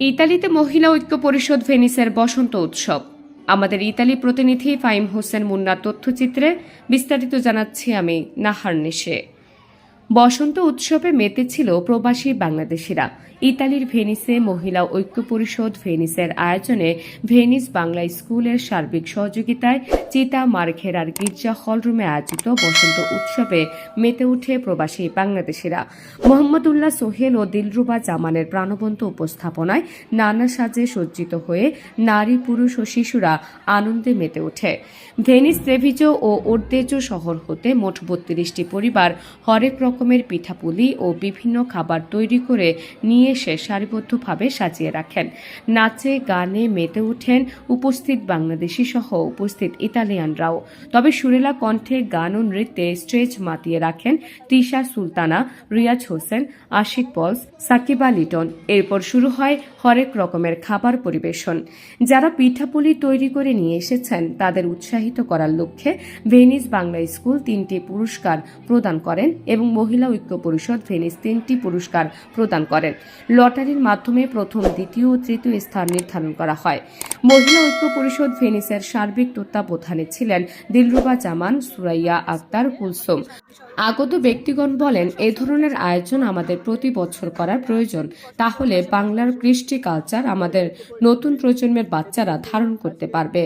ইতালিতে মহিলা ঐক্য পরিষদ ভেনিসের বসন্ত উৎসব। আমাদের ইতালি প্রতিনিধি ফাইম হোসেন মুন্নার তথ্যচিত্রে বিস্তারিত জানাচ্ছি আমি নাহার নিশে। বসন্ত উৎসবে মেতে ছিল প্রবাসী বাংলাদেশিরা। ইতালির ভেনিসে মহিলা ঐক্য পরিষদ ভেনিসের আয়োজনে ভেনিস বাংলা স্কুলের সার্বিক সহযোগিতায় চিতা মার্ঘেরার গির্জা হলরুমে আয়োজিত বসন্ত উৎসবে মেতে উঠে প্রবাসী বাংলাদেশিরা। মোহাম্মদুল্লাহ সোহেল ও দিলরুবা জামানের প্রাণবন্ত উপস্থাপনায় নানা সাজে সজ্জিত হয়ে নারী, পুরুষ ও শিশুরা আনন্দে মেতে ওঠে। ভেনিস ত্রেভিজো ও ওর্দেজো শহর হতে মোট বত্রিশটি পরিবার হরেক রকমের পিঠাপুলি ও বিভিন্ন খাবার তৈরি করে নিয়ে এসে সারিবদ্ধভাবে সাজিয়ে রাখেন। নাচে, গানে মেতে ওঠেন উপস্থিত বাংলাদেশি সহ উপস্থিত ইতালিয়ানরাও তবে সুরেলা কণ্ঠে গান ও নৃত্যে স্টেজ মাতিয়ে রাখেন তিশা সুলতানা, রিয়াজ হোসেন, আশিক পলস, সাকিবা লিটন এরপর শুরু হয় হরেক রকমের খাবার পরিবেশন। যারা পিঠাপুলি তৈরি করে নিয়ে এসেছেন, তাদের উৎসাহিত করার লক্ষ্যে ভেনিস বাংলা স্কুল তিনটি পুরস্কার প্রদান করেন এবং মহিলা ঐক্য পরিষদ ভেনিস তিনটি পুরস্কার প্রদান করেন। লটারির মাধ্যমে প্রথম, দ্বিতীয় ও তৃতীয় স্থান নির্ধারণ করা হয়। মহিলা ঐক্য পরিষদ ভেনিসের সার্বিক তত্ত্বাবধানে ছিলেন দিলরুবা জামান, সুরাইয়া আক্তার, কুলসুম। আগত ব্যক্তিগণ বলেন, এ ধরনের আয়োজন আমাদের প্রতি বছর করার প্রয়োজন। তাহলে বাংলার কৃষ্টি কালচার আমাদের নতুন প্রজন্মের বাচ্চারা ধারণ করতে পারবে।